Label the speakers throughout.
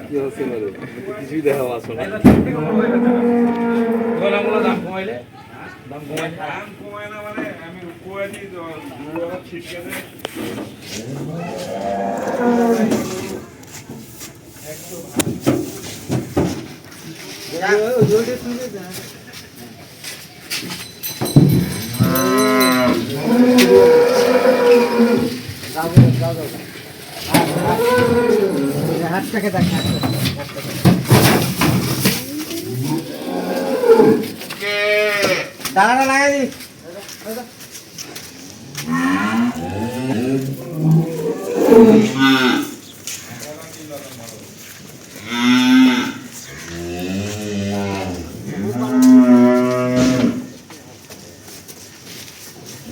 Speaker 1: কি হচ্ছে না রে? কিছুই দেখা না।
Speaker 2: দাম কমাইলে? দাম কমাইলে
Speaker 3: দাম কমায় না মানে আমি কয়ে দিই তো দুটো ছিটকে দেয়।
Speaker 4: হাতটাকে দেখ দাঁড়াটা লাগাই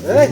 Speaker 4: দি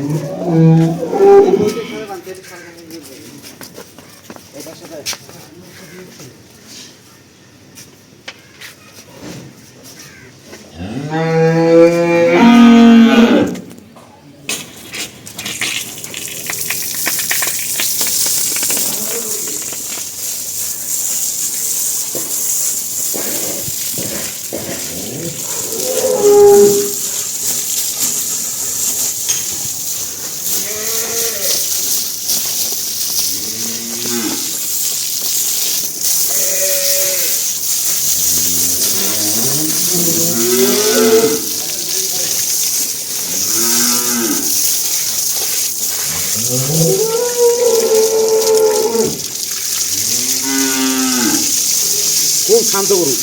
Speaker 2: খুব শান্ত করুন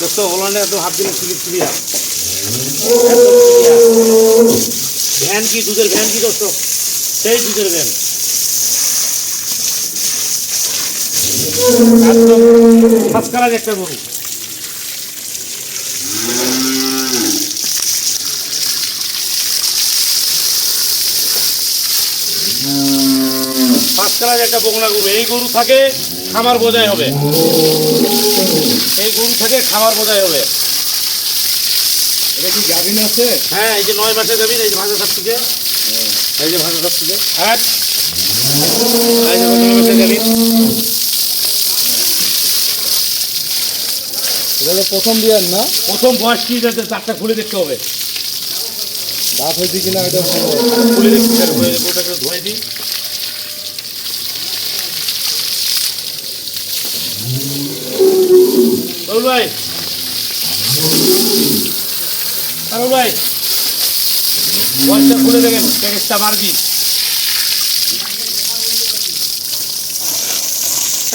Speaker 2: দোস্ত, ওলানে এত হাত দিলে ক্লিয়ার ক্লিয়ার ভ্যান কি দুধের ভ্যান কি দোস্ত? সেই দুধের ভ্যান। একদম কালার একটা গরু ফার্স্ট কালার একটা বকনা গরু এই গরু থাকে খামার বোঝাই হবে। এই গরু থেকে খামার বোঝাই হবে।
Speaker 1: এটা কি গাভিন আছে?
Speaker 2: হ্যাঁ এই যে নয় মাসে যাবি এই যে ভাষা সব থেকে। এই যে ভাষা সব থেকে। হ্যাঁ। এই যে নয় মাসে যাবি
Speaker 1: এটা প্রথম বিয়ার না?
Speaker 2: প্রথম বয়স কি যাতে চারটা খুলে দেখতে হবে?
Speaker 1: দাঁত হয়েছে কিনা এটা
Speaker 2: খুলে দেখতে হবে ধুয়ে দিই। রুল ভাই। রুল ভাই। বয়সটা খুলে দেখেন প্যাকেজটা মারবি।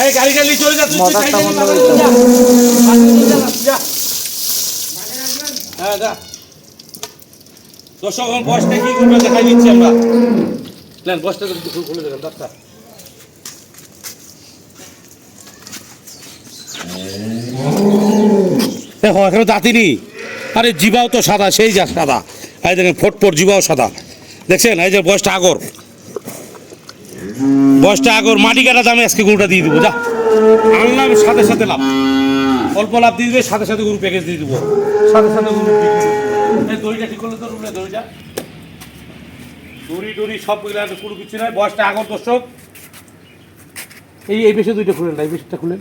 Speaker 2: এই গাড়ি গাড়ি চলে যা তুই তুই
Speaker 1: মোটরটা
Speaker 2: সাইকেলে
Speaker 1: বন্ধ
Speaker 2: বাবা,
Speaker 1: করে
Speaker 2: যা। বাড়ি নিয়ে যা। হ্যাঁ যা। দর্শক বয়সটা কি করবে দেখাই দিচ্ছি আমরা। বয়সটা খুলে দেবেন ডাক্তার দেখো এখানে দাঁতিনি আরে জিবাও তো সাদা, সেই যা সাদা। এই দেখেন ফটফট জিবাও সাদা। দেখছেন? এই যে বয়সটা আগর। বয়সটা আগর, মাটি কাটা দামে আজকে গরুটা দিয়ে দিব, যা। আনলাম, সাথে সাথে লাভ। অল্প লাভ দিয়ে দিবে সাথে সাথে গরু প্যাকেজ দিয়ে দিব। সাথে সাথে গরু দড়িটা ঠিক করলে তো রুমে দড়িটা দড়ি, টড়ি সব কিছু নয় বয়সটা আগর, দর্শক। এই এই বেশি দুইটা খুলেন না, এই বেশিটা খুলেন।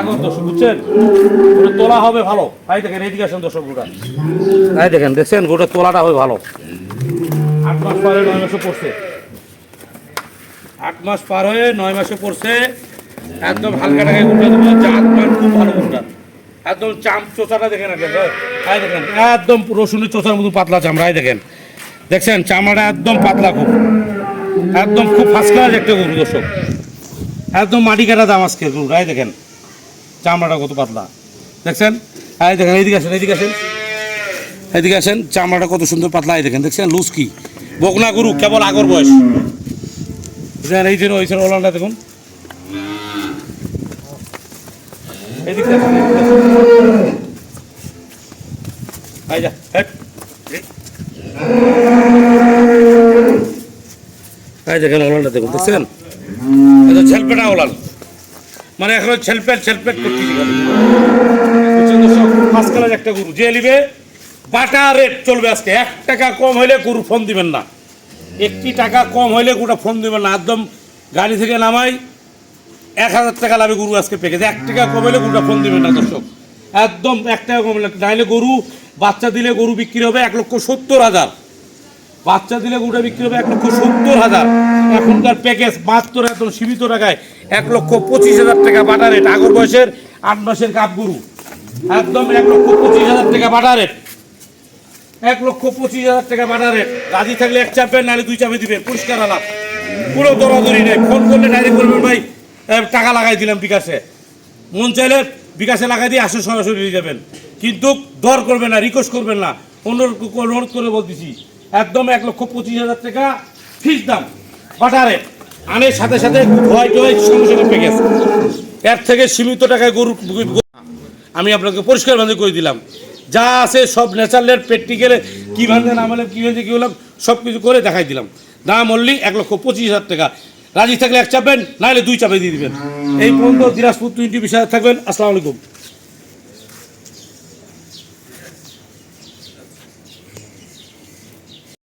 Speaker 2: আগর দর্শক বুঝছেন? তোলা হবে ভালো। তাই দেখেন দর্শক দেখেন, দেখছেন? গোটা তোলাটা হবে ভালো। আট মাস নয় পড়ছে। আট মাস পার হয়ে নয় পড়ছে। একদম হালকা টাকায় খুব ভালো একদম চাম দেখেন দেখেন, একদম রসুনের চোচার মতো পাতলা চামড়া দেখেন। দেখছেন? চামড়াটা একদম পাতলা খুব। একদম খুব ফার্স্ট ক্লাস একটা গরু দর্শক। একদম মাটি কাটা দাম আজকে গরু। আই দেখেন চামড়াটা কত পাতলা। দেখছেন? আই দেখেন এইদিকে আসেন এইদিকে আসেন। এদিকে আসেন চামড়াটা কত সুন্দর পাতলা। এই দেখেন দেখছেন? লুজ কি? বকনা গরু কেবল আগর বয়স। এই জন্য ওই জন্য ওলানটা দেখুন। এদিকে দেখেন। এই যা, হেট। এই দেখেন ওলানটা দেখুন, দেখছেন? এটা ঝেলপেটা ওলান। মানে এখন ছেলপেট ছেলপেট করতেছি একটা গরু যে নিবে, বাটা রেট চলবে আজকে। এক টাকা কম হইলে গরু ফোন দিবেন না। একটি টাকা কম হইলে গোটা ফোন দিবেন না। একদম গাড়ি থেকে নামাই, এক হাজার টাকা লাভে গরু আজকে পেকেছে এক টাকা কম হলে গরুটা ফোন দিবেন না দর্শক। একদম এক টাকা কম হলে নাহলে গরু, বাচ্চা দিলে গরু বিক্রি হবে এক লক্ষ সত্তর হাজার। বাচ্চা দিলে গোটা বিক্রি হবে এক লক্ষ সত্তর হাজার। এখনকার প্যাকেজ মাত্র একদম সীমিত টাকায় এক লক্ষ পঁচিশ হাজার টাকা বাটা রেট আগর বয়সের আট মাসের কাপ গরু। একদম এক লক্ষ পঁচিশ হাজার টাকা বাটা রেট এক লক্ষ পঁচিশ হাজার টাকা বাটা রেট রাজি থাকলে এক চাপেন নাহলে দুই চাপে দিবেন। পরিষ্কার আলাপ। পুরো দরাদরি নেই। ফোন করলে ডাইরেক্ট করবেন ভাই টাকা লাগাই দিলাম বিকাশে। মন চাইলে বিকাশে লাগাই দিয়ে আসে সরাসরি নিয়ে যাবেন। কিন্তু দর করবেন না রিকোয়েস্ট করবেন না। অনুরোধ অনুরোধ করে বলতেছি। একদম এক লক্ষ পঁচিশ হাজার টাকা ফিস দাম। বাটারে আনের সাথে সাথে ধোয়াই টোয়াই সঙ্গে সঙ্গে প্যাকেজ এর থেকে সীমিত টাকায় গরু আমি আপনাকে পরিষ্কার ভাবে করে দিলাম। যা আছে সব ন্যাচারালের প্র্যাকটিক্যালে কী ভাঙে না মানে কী হয়েছে, কী হলাম সব কিছু করে দেখাই দিলাম। দাম অনলি এক লক্ষ পঁচিশ হাজার টাকা। রাজি থাকলে এক চাপবেন নাহলে দুই চাপে দিয়ে দিবেন। এই পর্যন্ত দিনাজপুর টোয়েন্টি বিষয়ে থাকবেন। আসসালামু আলাইকুম।